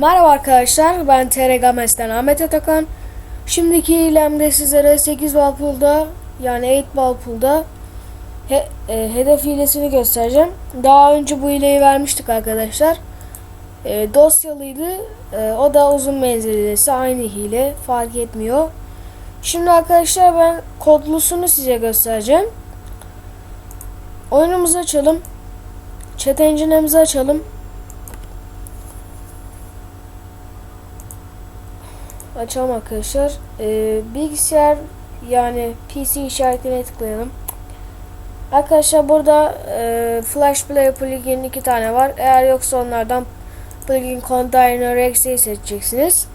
Merhaba arkadaşlar ben TR Ahmet Atakan. Şimdiki ilemde sizlere 8 bal pool'da yani 8 bal pool'da he- e, hedef hilesini göstereceğim. Daha önce bu hileyi vermiştik arkadaşlar. E, dosyalıydı. E, o da uzun menzil. Aynı hile. Fark etmiyor. Şimdi arkadaşlar ben kodlusunu size göstereceğim. Oyunumuzu açalım. Chat engine'imizi açalım. Açalım arkadaşlar. Ee, bilgisayar yani PC işaretine tıklayalım. Arkadaşlar burada e, Flash Player plugin iki tane var. Eğer yoksa onlardan plugin Container X'yi seçeceksiniz.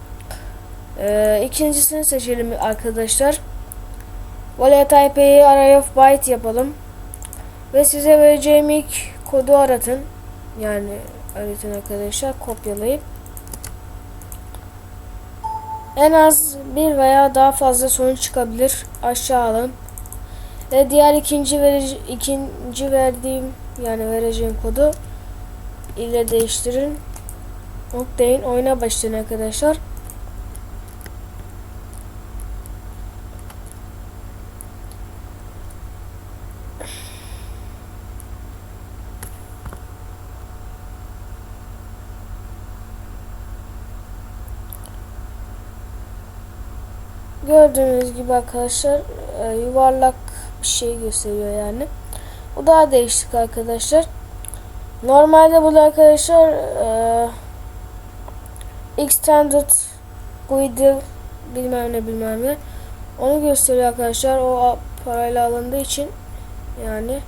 Ee, ikincisini seçelim arkadaşlar. Wallet IP'yi array of byte yapalım. Ve size vereceğim ilk kodu aratın. Yani aratın arkadaşlar kopyalayıp en az bir veya daha fazla sonuç çıkabilir. Aşağı alın. Ve diğer ikinci verici, ikinci verdiğim yani vereceğim kodu ile değiştirin. Noklayın. Oyuna başlayın arkadaşlar. Gördüğünüz gibi arkadaşlar e, yuvarlak bir şey gösteriyor yani. Bu daha değişik arkadaşlar. Normalde bu da arkadaşlar e, extended guide bilmem ne bilmem ne onu gösteriyor arkadaşlar. O parayla alındığı için yani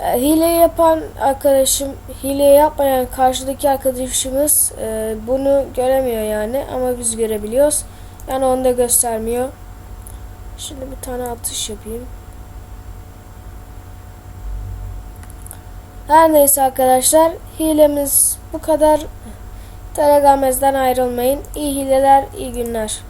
e, hile yapan arkadaşım hile yapmayan karşıdaki arkadaşımız e, bunu göremiyor yani ama biz görebiliyoruz. Yani onu da göstermiyor. Şimdi bir tane atış yapayım. Her neyse arkadaşlar hilemiz bu kadar. Telegram'dan ayrılmayın. İyi hileler, iyi günler.